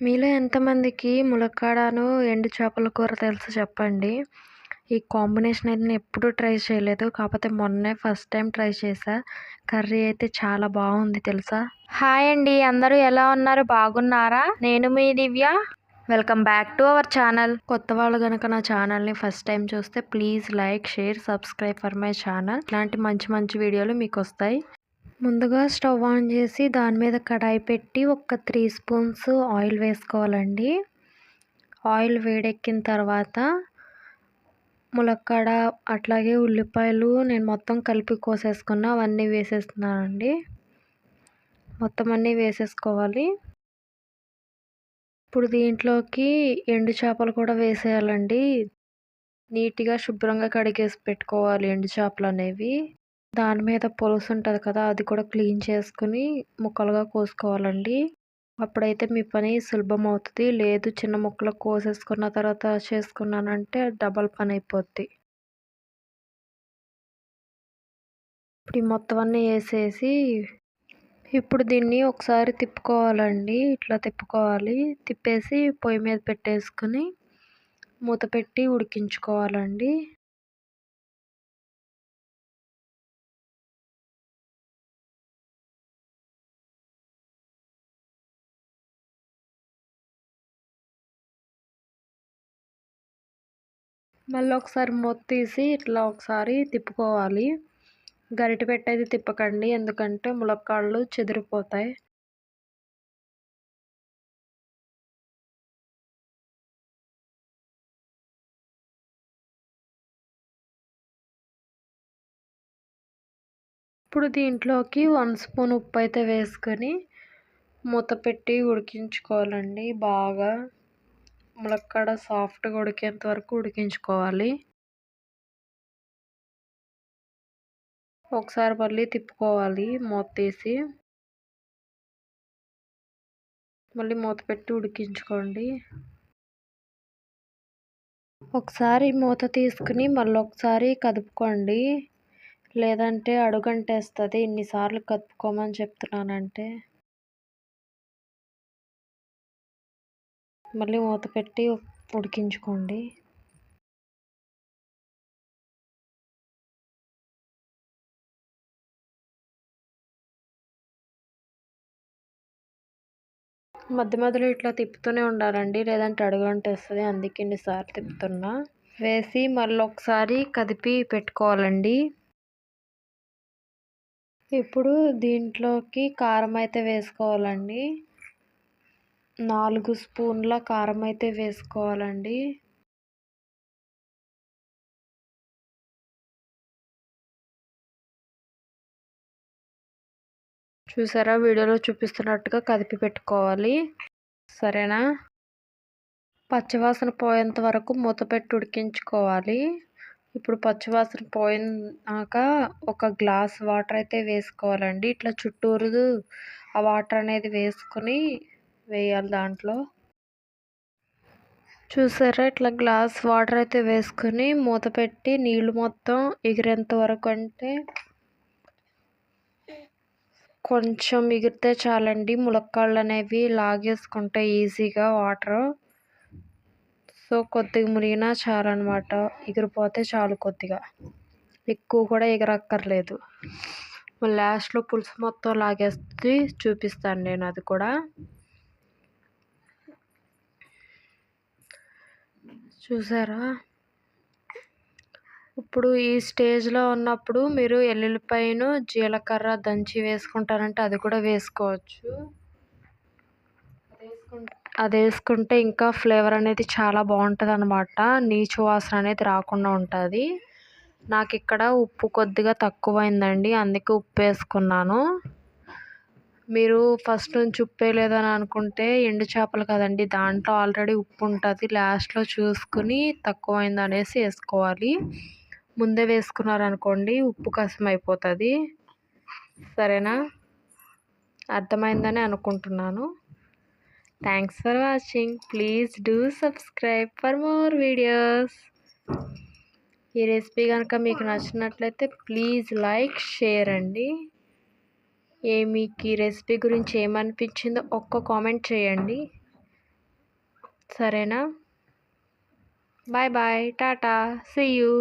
మీలో ఎంతమందికి ములక్కాడను ఎండు చేపల కూర తెలుసు చెప్పండి. ఈ కాంబినేషన్ అయితే నేను ఎప్పుడూ ట్రై చేయలేదు. కాకపోతే మొన్నే ఫస్ట్ టైం ట్రై చేసా కర్రీ అయితే చాలా బాగుంది తెలుసా? హాయ్ అండి. అందరూ ఎలా ఉన్నారు? బాగున్నారా? నేను మీ Divya. Welcome back to our channel. కొత్త వాళ్ళు కనుక నా ఛానల్ని ఫస్ట్ టైం చూస్తే please like share subscribe for my channel. ఇలాంటి మంచి మంచి వీడియోలు మీకు వస్తాయి. ముందుగా స్టవ్ ఆన్ చేసి దాని మీద కడాయి పెట్టి ఒక త్రీ స్పూన్స్ ఆయిల్ వేసుకోవాలండి. ఆయిల్ వేడెక్కిన తర్వాత ములక్కాడ అట్లాగే ఉల్లిపాయలు నేను మొత్తం కలిపి కోసేసుకున్న అవన్నీ వేసేస్తున్నానండి. మొత్తం అన్నీ వేసేసుకోవాలి. ఇప్పుడు దీంట్లోకి ఎండు చేపలు కూడా వేసేయాలండి. నీట్గా శుభ్రంగా కడిగేసి పెట్టుకోవాలి ఎండు చేపలు అనేవి. దాని మీద పులుసు ఉంటుంది కదా అది కూడా క్లీన్ చేసుకుని ముక్కలుగా కోసుకోవాలండి. అప్పుడైతే మీ పని సులభం అవుతుంది. లేదు చిన్న ముక్కలు కోసేసుకున్న తర్వాత చేసుకున్నానంటే డబల్ పని అయిపోద్ది. ఇప్పుడు ఈ మొత్తం అన్నీ వేసేసి ఇప్పుడు దీన్ని ఒకసారి తిప్పుకోవాలండి. ఇట్లా తిప్పుకోవాలి. తిప్పేసి పొయ్యి మీద పెట్టేసుకుని మూత పెట్టి ఉడికించుకోవాలండి. మళ్ళీ ఒకసారి మూత తీసి ఇట్లా ఒకసారి తిప్పుకోవాలి. గరిటె పెట్టేది తిప్పకండి ఎందుకంటే ములక్కాళ్ళు చెదిరిపోతాయి. ఇప్పుడు దీంట్లోకి వన్ స్పూన్ ఉప్పు అయితే వేసుకొని మూత పెట్టి ఉడికించుకోవాలండి బాగా. ములక్కాడ సాఫ్ట్గా ఉడికేంత వరకు ఉడికించుకోవాలి. ఒకసారి మళ్ళీ తిప్పుకోవాలి మూత తీసి. మళ్ళీ మూత పెట్టి ఉడికించుకోండి. ఒకసారి మూత తీసుకుని మళ్ళీ ఒకసారి కదుపుకోండి. లేదంటే అడుగంటేస్తుంది ఇన్నిసార్లు కదుపుకోమని చెప్తున్నానంటే. మళ్ళీ మూత పెట్టి ఉడికించుకోండి. మధ్య మధ్యలో ఇట్లా తిప్పుతూనే ఉండాలండి. లేదంటే అడుగంటేస్తుంది అందుకే ఇన్నిసార్లు తిప్పుతున్నా. వేసి మళ్ళీ ఒకసారి కదిపి పెట్టుకోవాలండి. ఇప్పుడు దీంట్లోకి కారం అయితే వేసుకోవాలండి. నాలుగు స్పూన్ల కారం అయితే వేసుకోవాలండి. చూసారా? వీడియోలో చూపిస్తున్నట్టుగా కదిపి పెట్టుకోవాలి. సరేనా? పచ్చివాసన పోయేంత వరకు మూత పెట్టి ఉడికించుకోవాలి. ఇప్పుడు పచ్చివాసన పోయినాక ఒక గ్లాస్ వాటర్ అయితే వేసుకోవాలండి. ఇట్లా చుట్టూరు ఆ వాటర్ అనేది వేసుకొని వేయాలి దాంట్లో. చూసారా? ఇట్లా గ్లాస్ వాటర్ అయితే వేసుకొని మూత పెట్టి నీళ్ళు మొత్తం ఎగిరేంత వరకు అంటే కొంచెం ఎగిరితే చాలండి. ములక్కాళ్ళు అనేవి లాగేసుకుంటాయి ఈజీగా వాటర్. సో కొద్దిగా మునిగినా చాలన్నమాట ఎగిరిపోతే చాలు కొద్దిగా. ఎక్కువ కూడా ఎగరక్కర్లేదు. లాస్ట్లో పులుసు మొత్తం లాగేస్తే చూపిస్తాను నేను అది కూడా. చూసారా? ఇప్పుడు ఈ స్టేజ్లో ఉన్నప్పుడు మీరు ఎల్లుల్లిపాయను జీలకర్ర దంచి వేసుకుంటారంటే అది కూడా వేసుకోవచ్చు. అది వేసుకుంటే ఇంకా ఫ్లేవర్ అనేది చాలా బాగుంటుంది అనమాట నీచు వాసన అనేది రాకుండా ఉంటుంది. నాకు ఇక్కడ ఉప్పు కొద్దిగా తక్కువైందండి అందుకే ఉప్పు వేసుకున్నాను. మీరు ఫస్ట్ నుంచి ఉప్పే లేదని అనుకుంటే ఎండు చేపలు కదండి దాంట్లో ఆల్రెడీ ఉప్పు ఉంటుంది. లాస్ట్లో చూసుకుని తక్కువైంది అనేసి వేసుకోవాలి. ముందే వేసుకున్నారనుకోండి ఉప్పు కసం అయిపోతుంది. సరేనా? అర్థమైందని అనుకుంటున్నాను. Thanks for watching please do subscribe for more videos ఈ రెసిపీ కనుక మీకు నచ్చినట్లయితే ప్లీజ్ లైక్ షేర్ అండి. ఏ మీకు ఈ రెసిపీ గురించి ఏమనిపించిందో ఒక్క కామెంట్ చేయండి. సరేనా? Bye bye tata see you.